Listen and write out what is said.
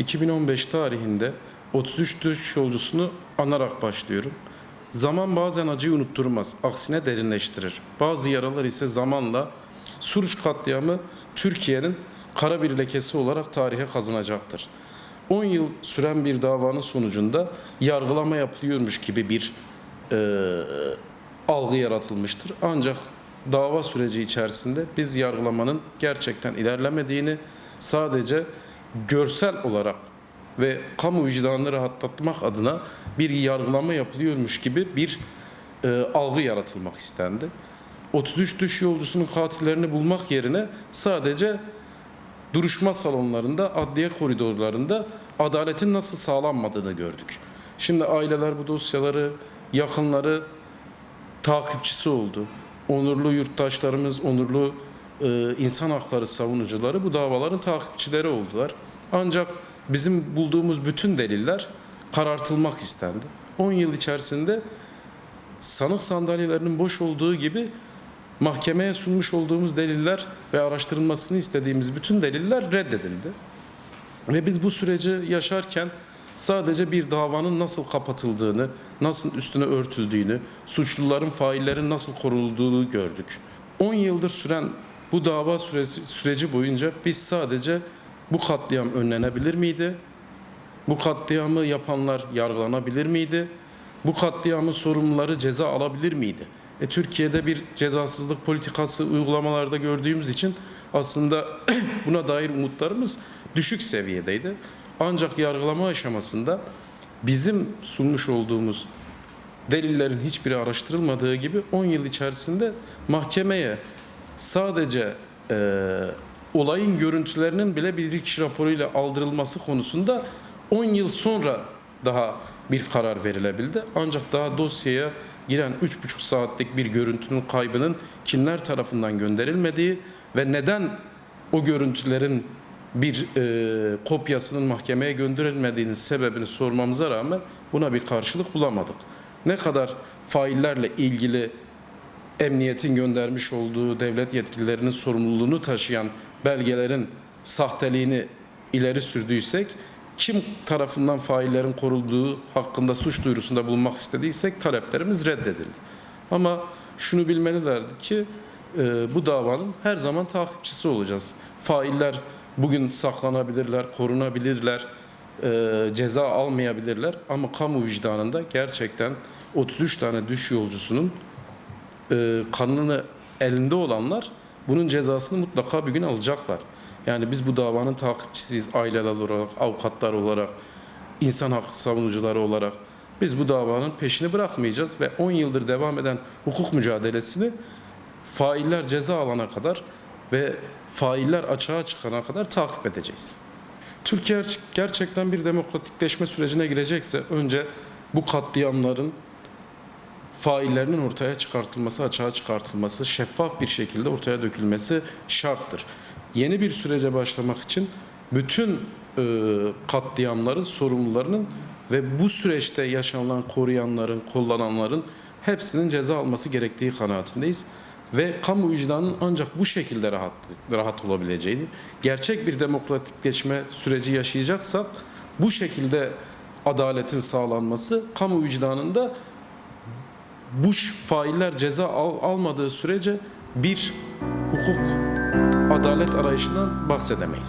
2015 tarihinde 33 düş yolcusunu anarak başlıyorum. Zaman bazen acıyı unutturmaz, aksine derinleştirir. Bazı yaralar ise zamanla Suruç katliamı Türkiye'nin kara bir lekesi olarak tarihe kazanacaktır. 10 yıl süren bir davanın sonucunda yargılama yapılıyormuş gibi bir e, algı yaratılmıştır. Ancak dava süreci içerisinde biz yargılamanın gerçekten ilerlemediğini sadece görsel olarak ve kamu vicdanını rahatlatmak adına bir yargılama yapılıyormuş gibi bir e, algı yaratılmak istendi. 33 düş yolcusunun katillerini bulmak yerine sadece duruşma salonlarında, adliye koridorlarında adaletin nasıl sağlanmadığını gördük. Şimdi aileler bu dosyaları, yakınları takipçisi oldu. Onurlu yurttaşlarımız, onurlu e, insan hakları savunucuları bu davaların takipçileri oldular. Ancak bizim bulduğumuz bütün deliller karartılmak istendi. 10 yıl içerisinde sanık sandalyelerinin boş olduğu gibi mahkemeye sunmuş olduğumuz deliller ve araştırılmasını istediğimiz bütün deliller reddedildi. Ve biz bu süreci yaşarken sadece bir davanın nasıl kapatıldığını, nasıl üstüne örtüldüğünü, suçluların, faillerin nasıl korunduğunu gördük. 10 yıldır süren bu dava süresi, süreci boyunca biz sadece bu katliam önlenebilir miydi? Bu katliamı yapanlar yargılanabilir miydi? Bu katliamın sorumluları ceza alabilir miydi? E, Türkiye'de bir cezasızlık politikası uygulamalarda gördüğümüz için aslında buna dair umutlarımız düşük seviyedeydi. Ancak yargılama aşamasında bizim sunmuş olduğumuz delillerin hiçbiri araştırılmadığı gibi 10 yıl içerisinde mahkemeye sadece e, olayın görüntülerinin bile bilirkişi raporuyla aldırılması konusunda 10 yıl sonra daha bir karar verilebildi. Ancak daha dosyaya giren 3,5 saatlik bir görüntünün kaybının kimler tarafından gönderilmediği ve neden o görüntülerin bir e, kopyasının mahkemeye gönderilmediğinin sebebini sormamıza rağmen buna bir karşılık bulamadık. Ne kadar faillerle ilgili emniyetin göndermiş olduğu devlet yetkililerinin sorumluluğunu taşıyan belgelerin sahteliğini ileri sürdüysek, kim tarafından faillerin korulduğu hakkında suç duyurusunda bulunmak istediysek taleplerimiz reddedildi. Ama şunu bilmelilerdi ki e, bu davanın her zaman takipçisi olacağız. Failler bugün saklanabilirler, korunabilirler, e, ceza almayabilirler ama kamu vicdanında gerçekten 33 tane düş yolcusunun e, elinde olanlar bunun cezasını mutlaka bir gün alacaklar. Yani biz bu davanın takipçisiyiz aileler olarak, avukatlar olarak, insan hak savunucuları olarak. Biz bu davanın peşini bırakmayacağız ve 10 yıldır devam eden hukuk mücadelesini failler ceza alana kadar ve failler açığa çıkana kadar takip edeceğiz. Türkiye gerçekten bir demokratikleşme sürecine girecekse önce bu katliamların faillerinin ortaya çıkartılması, açığa çıkartılması, şeffaf bir şekilde ortaya dökülmesi şarttır. Yeni bir sürece başlamak için bütün e, katliamların sorumlularının ve bu süreçte yaşanılan koruyanların, kullananların hepsinin ceza alması gerektiği kanaatindeyiz. Ve kamu vicdanının ancak bu şekilde rahat, rahat olabileceğini, gerçek bir demokratikleşme süreci yaşayacaksak bu şekilde adaletin sağlanması kamu vicdanında bu failler ceza al- almadığı sürece bir hukuk adalet arayışından bahsedemeyiz.